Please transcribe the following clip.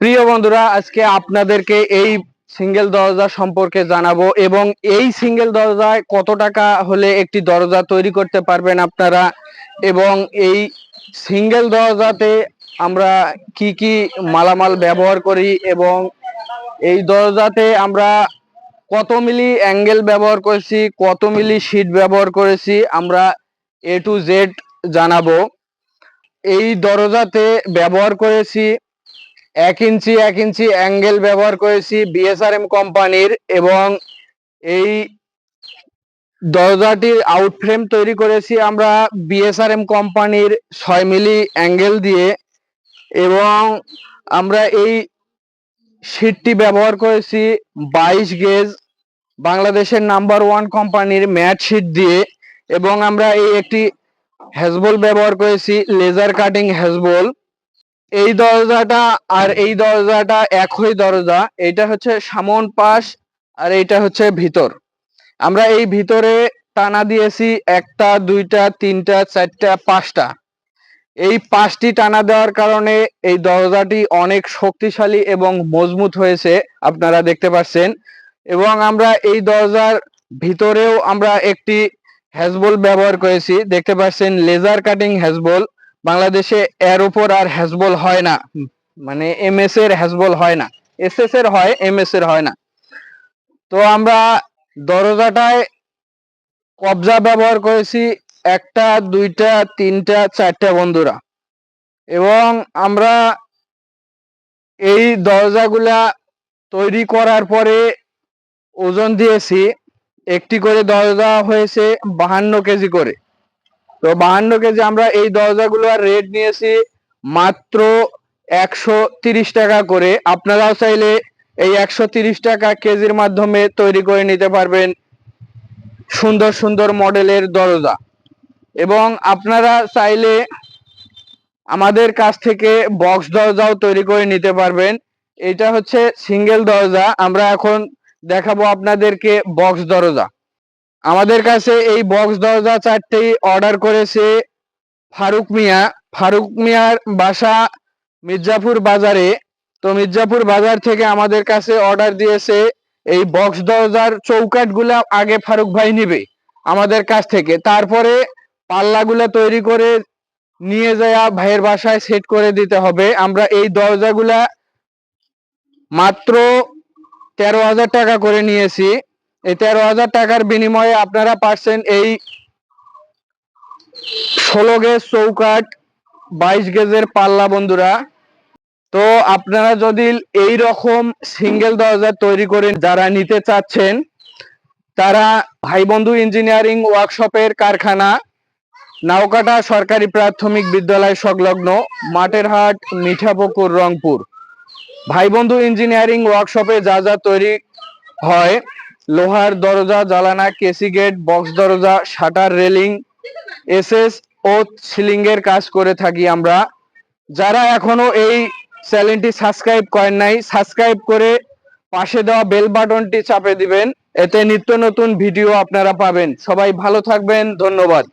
প্রিয় বন্ধুরা, আজকে আপনাদেরকে এই সিঙ্গেল দরজা সম্পর্কে জানাব এবং এই সিঙ্গেল দরজায় কত টাকা হলে একটি দরজা তৈরি করতে পারবেন আপনারা এবং এই সিঙ্গেল দরজাতে আমরা কি কি মালামাল ব্যবহার করি এবং এই দরজাতে আমরা কত মিলি অ্যাঙ্গেল ব্যবহার করেছি, কত মিলি শীট ব্যবহার করেছি আমরা এ টু জেড জানাব। এই দরজাতে ব্যবহার করেছি এক ইঞ্চি এক ইঞ্চি অ্যাঙ্গেল ব্যবহার করেছি বিএসআরএম কোম্পানির এবং এই দরজাটির আউট ফ্রেম তৈরি করেছি আমরা বিএসআরএম কোম্পানির ছয় মিলি অ্যাঙ্গেল দিয়ে এবং আমরা এই শীটটি ব্যবহার করেছি বাইশ গেজ বাংলাদেশের নাম্বার ওয়ান কোম্পানির ম্যাট শীট দিয়ে এবং আমরা এই একটি হ্যাজবল ব্যবহার করেছি লেজার কাটিং হ্যাজবল এই দরজাটা আর এই দরজাটা একই দরজা এটা হচ্ছে সামন পাশ আর এইটা হচ্ছে ভিতর। আমরা এই ভিতরে টানা দিয়েছি একটা, দুইটা, তিনটা, চারটা, পাঁচটা। এই পাঁচটি টানা দেওয়ার কারণে এই দরজাটি অনেক শক্তিশালী এবং মজবুত হয়েছে, আপনারা দেখতে পাচ্ছেন। এবং আমরা এই দরজার ভিতরেও আমরা একটি হ্যাজবল ব্যবহার করেছি, দেখতে পাচ্ছেন লেজার কাটিং হ্যাজবল। বাংলাদেশে এর উপর আর হ্যাজবল হয় না। মানে এমএস এর হ্যাজবল হয় না। এসএস এর হয় এমএস এর হয় না। তো আমরা দরজাটায় কবজা ব্যবহার করেছি একটা, দুইটা, তিনটা, চারটা বন্ধুরা। এবং আমরা এই দরজাগুলা তৈরি করার পরে ওজন দিয়েছি। একটি করে দরজা হয়েছে বাহান্ন কেজি করে। তো বাহান্ন কেজি আমরা এই দরজাগুলোর রেট নিয়েছি মাত্র একশো তিরিশ টাকা করে। আপনারাও চাইলে এই একশো তিরিশ টাকা কেজির মাধ্যমে তৈরি করে নিতে পারবেন সুন্দর সুন্দর মডেলের দরজা। এবং আপনারা চাইলে আমাদের কাছ থেকে বক্স দরজাও তৈরি করে নিতে পারবেন। এটা হচ্ছে সিঙ্গেল দরজা। আমরা এখন দেখাবো আপনাদেরকে বক্স দরজা। আমাদের কাছে এই বক্স দরজা চারটি অর্ডার করেছে ফারুক মিয়া। ফারুক মিয়ার বাসা মির্জাপুর বাজারে। তো মির্জাপুর বাজার থেকে আমাদের কাছে অর্ডার দিয়েছে এই বক্স দরজার চৌকাটগুলা আগে ফারুক ভাই নিবে আমাদের কাছ থেকে। তারপরে পাল্লাগুলা তৈরি করে নিয়ে যায় ভাইয়ের বাসায় সেট করে দিতে হবে। আমরা এই দরজাগুলা মাত্র তেরো হাজার টাকা করে নিয়েছি। এই তেরো হাজার টাকার বিনিময়ে আপনারা পাচ্ছেন এই ষোলো গেজ চৌকাট বাইশ গেজের পাল্লা বন্ধুরা। তো আপনারা যদি এই রকম সিঙ্গেল দরজা তৈরি করে যারা নিতে চাচ্ছেন, তারা ভাই বন্ধু ইঞ্জিনিয়ারিং ওয়ার্কশপের কারখানা, নাওকাটা সরকারি প্রাথমিক বিদ্যালয় সংলগ্ন মাঠের হাট মিঠাপুকুর, রংপুর। ভাই বন্ধু ইঞ্জিনিয়ারিং ওয়ার্কশপে যা যা তৈরি হয় লোহার দরজা জ্বালানা কেসি গেট, বক্স দরজা, শাটার, রেলিং, এসএস ও সিলিং এর কাজ করে থাকি আমরা। যারা এখনও এই চ্যানেলটি সাবস্ক্রাইব করেন নাই, সাবস্ক্রাইব করে পাশে দেওয়া বেল বাটনটি চাপে দিবেন। এতে নিত্য নতুন ভিডিও আপনারা পাবেন। সবাই ভালো থাকবেন, ধন্যবাদ।